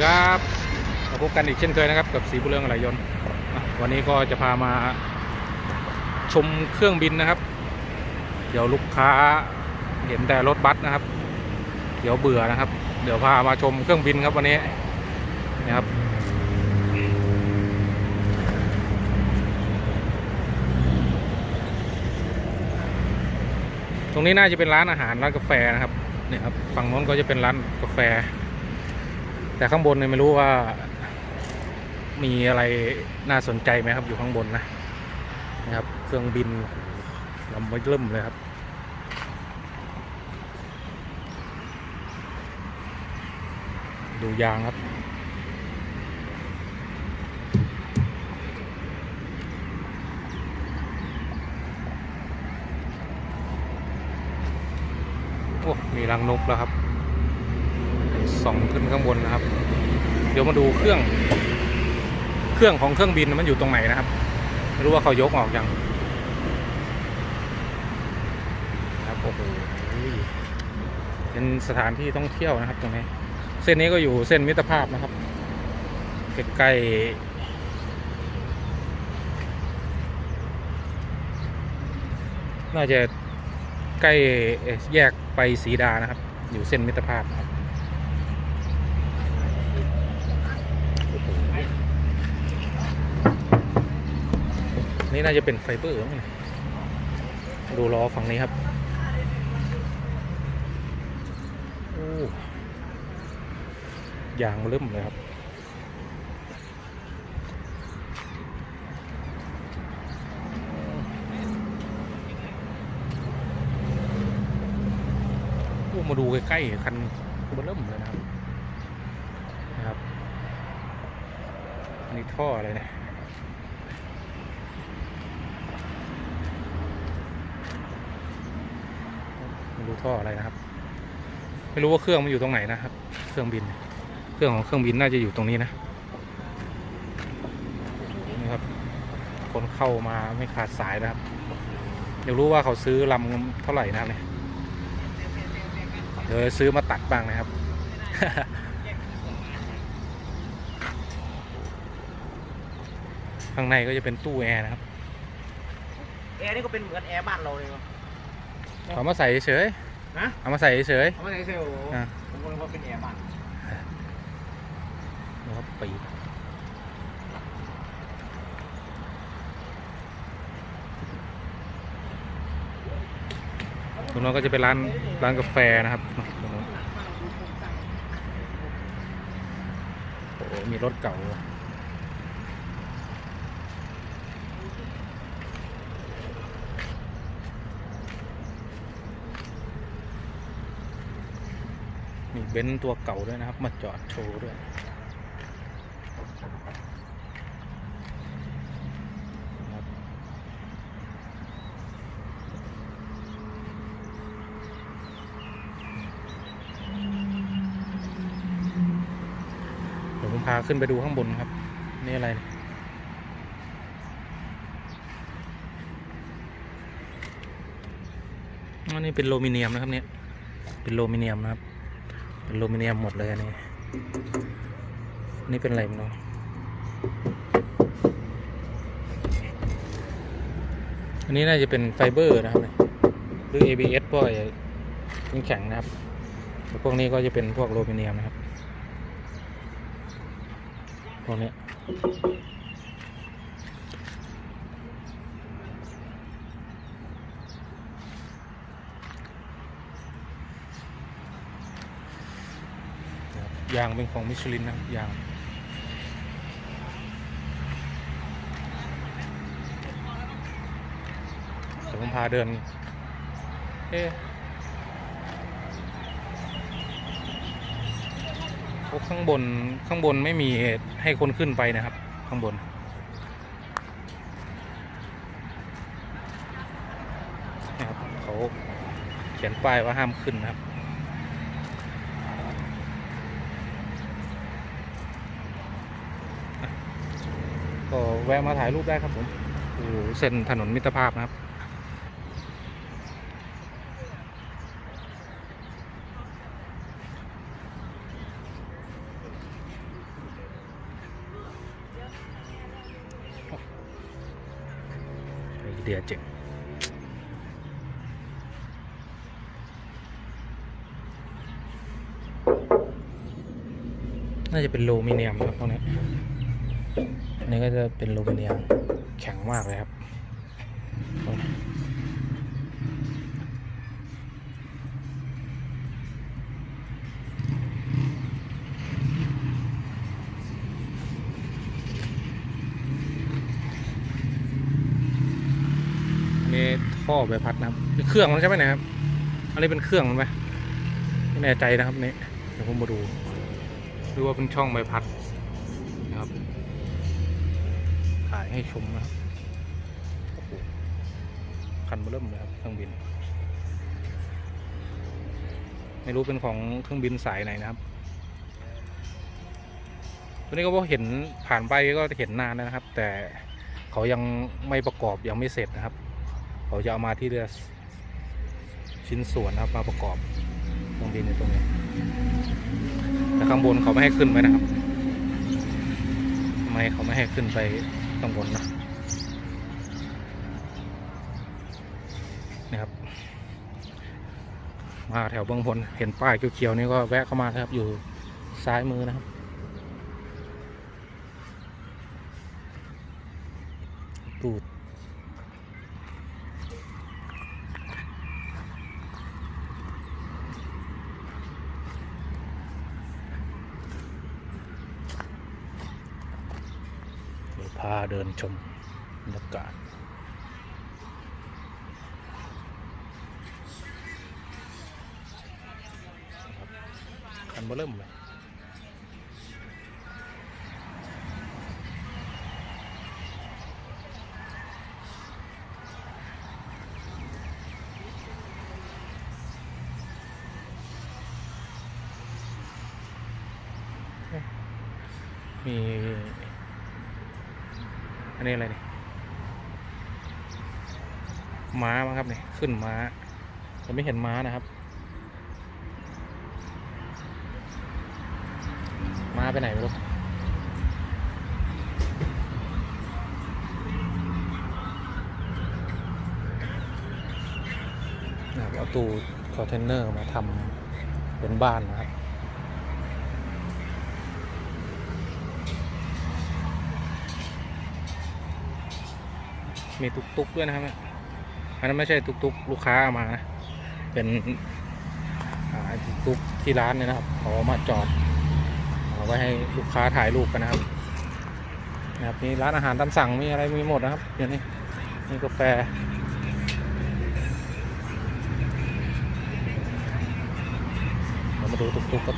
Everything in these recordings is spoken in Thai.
ดีครับมาพบกันอีกเช่นเคยนะครับ กับสีบุเรืองอะไหลยนต์วันนี้ก็จะพามาชมเครื่องบินนะครับ เดี๋ยวลูกค้าเห็นแต่รถบัสนะครับ เดี๋ยวเบื่อนะครับ เดี๋ยวพามาชมเครื่องบินครับวันนี้นะครับตรงนี้น่าจะเป็นร้านอาหารร้านกาแฟนะครับเนี่ยครับฝั่งโน้นก็จะเป็นร้านกาแฟ แต่ข้างบนเนี่ยไม่รู้ว่า มีอะไรน่าสนใจไหมครับ อยู่ข้างบนนะนะครับ เครื่องบินลำไว้เริ่มเลยครับดูยางครับ โอ้ มีรังนกแล้วครับ ส่องขึ้นข้างบนนะครับ เดี๋ยวมาดูเครื่อง เครื่องของเครื่องบินมันอยู่ตรงไหนนะครับ ไม่รู้ว่าเขายกออกยังครับโอ้โหเป็นสถานที่ท่องเที่ยวนะครับ ตรงนี้ เส้นนี้ก็อยู่เส้นมิตรภาพนะครับใกล้น่าจะใกล้แยกไปสีดานะครับ อยู่เส้นมิตรภาพนะครับ นี่น่าจะเป็นไฟเบอร์มั้งเนี่ยดูล้อฝั่งนี้ครับโอ้ยางเริ่มเลยครับมาดูใกล้ๆคันเบอร์เริ่มเลยนะครับ นะครับอันนี่ท่ออะไรเนี่ย ไม่รู้ท่ออะไรนะครับ ไม่รู้ว่าเครื่องมันอยู่ตรงไหนนะครับ เครื่องบิน เครื่องของเครื่องบินน่าจะอยู่ตรงนี้นะนี่ครับ คนเข้ามาไม่ขาดสายนะครับเดี๋ยวรู้ว่าเขาซื้อลำเท่าไหร่นะเนี่ยเดี๋ยวซื้อมาตัดบ้างนะครับข้างในก็จะเป็นตู้แอร์นะครับ แอร์นี่ก็เป็นเหมือนแอร์บ้านเราเลยวะ เอามาใส่เฉยฮะเอามาใส่เฉยเขาไม่ใช่เซลล์อะ ผมก็เลยว่าเป็นแอร์บ้านนะครับปีกตรงนั้นก็จะเป็นร้านร้านกาแฟนะครับตรงนู้นโอ้โหมีรถเก่า เบนซ์ตัวเก่าด้วยนะครับ มาจอดโชว์ด้วยเดี๋ยวผมพาขึ้นไปดูข้างบนครับ นี่อะไรอันนี้เป็นโลมิเนียมนะครับเนี่ย เป็นโลมิเนียมนะครับ เป็นโลมิเนียมหมดเลยอันนี้ นี่เป็นอะไรไม่รู้อันนี้น่าจะเป็นไฟเบอร์นะครับหรือ ABS พวกไอ้แข็งนะครับแล้วพวกนี้ก็จะเป็นพวกโลมิเนียมนะครับ พวกเนี้ ยางเป็นของมิชลินนะยางเดี๋ยวผมพาเดิน เอ๊ะโอ้ข้างบนข้างบนไม่มีให้คนขึ้นไปนะครับ ข้างบนนะครับเขาเขียนป้ายว่าห้ามขึ้นนะครับ ก็แวะมาถ่ายรูปได้ครับผมโอ้เส้นถนนมิตรภาพนะครับ เดียเจ็บน่าจะเป็นโลมิเนียมครับพวกนี้ นนี้ก็จะเป็นโลมิเนียมแข็งมากเลยครับอันนี้ท่อใบพัดนะครับเครื่องมันใช่ไหมนะครับอันนี้เป็นเครื่องมันไหมไม่แน่ใจนะครับนี่เดี๋ยวผมมาดูดูว่าเป็นช่องใบพัด ให้ชมนะครับคันเบอร์เริ่มเลยครับเครื่องบิน ไม่รู้เป็นของเครื่องบินสายไหนนะครับตัวนี้ก็ว่าเห็นผ่านไปก็เห็นนานแล้วนะครับ แต่เขายังไม่ประกอบยังไม่เสร็จนะครับ เขาจะเอามาที่เรือชิ้นส่วนนะครับมาประกอบเครื่องบินในตรงนี้แต่ข้างบนเขาไม่ให้ขึ้นไปนะครับทำไมเขาไม่ให้ขึ้นไป ข้างบนนะนะครับ มาแถวบางพลเห็นป้ายเขียวๆนี่ก็แวะเข้ามาครับอยู่ซ้ายมือนะครับ ตูดเดี๋ยวพา เดินชมบรรยากาศคันเบอร์เริ่มเลยมี อันนี้อะไรนี่ม้ามั้งครับเนี่ยขึ้นม้าแต่ไม่เห็นม้านะครับ ม้าไปไหนไม่รู้นะครับเอาตู้คอนเทนเนอร์มาทำเป็นบ้านนะครับ มีตุกตุกๆด้วยนะครับอันนั้นไม่ใช่ตุกตุกๆลูกค้าเอามานะเป็นตุกตุกที่ร้านเนี่ยนะครับเขาเอมาจอดเอาไว้ให้ลูกค้าถ่ายรูปกันนะครับนะครับมีร้านอาหารตามสั่งมีอะไรมีหมดนะครับเดี๋ยวนี้มีกาแฟเรามาดูตุกตุกๆครับ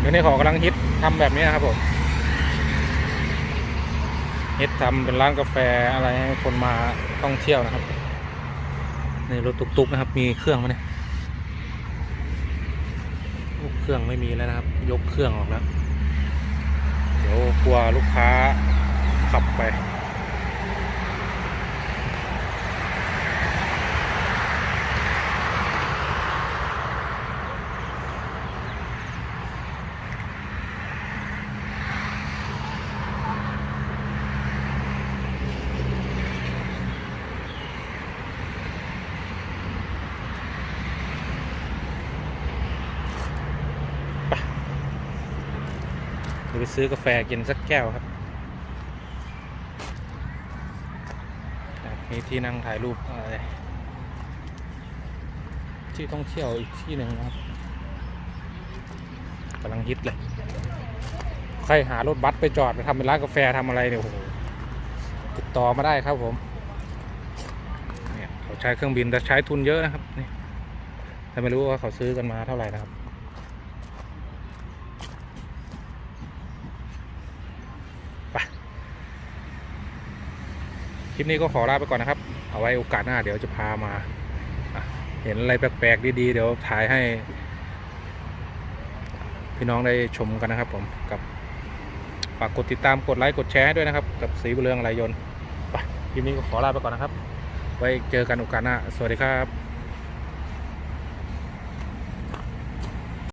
เดี๋ยว นี้ของกำลังฮิตทำแบบนี้นะครับผมฮิตทำเป็นร้านกาแฟอะไรให้คนมาท่องเที่ยวนะครับในรถตุกๆนะครับ มีเครื่องไหมเนี่ยเครื่องไม่มีแล้วนะครับ ยกเครื่องออกแล้ว เดี๋ยวกลัวลูกค้าขับไป ดี๋ยวไปซื้อกาแฟกินสักแก้วครับมีที่นั่งถ่ายรูปอะไรที่ท่องเที่ยวอีกที่หนึ่งนะครับกำลังฮิตเลย ใครหารถบัสไปจอดไปทำเป็นร้านกาแฟทำอะไรเนี่ยโอ้โหติดต่อมาได้ครับผมเนี่ยเขาใช้เครื่องบินแต่ใช้ทุนเยอะนะครับนี่แต่ไม่รู้ว่าเขาซื้อกันมาเท่าไหร่นะครับ คลิปนี้ก็ขอลาไปก่อนนะครับ เอาไว้โอกาสหน้าเดี๋ยวจะพามา เห็นอะไรแปลกๆดีๆ เดี๋ยวถ่ายให้ พี่น้องได้ชมกันนะครับผมกับฝากกดติดตามกดไลค์กดแชร์ให้ด้วยนะครับ กับสีบุญเรืองไรยนต์ไปคลิปนี้ก็ขอลาไปก่อนนะครับ ไว้เจอกันโอกาสหน้า สวัสดีครับ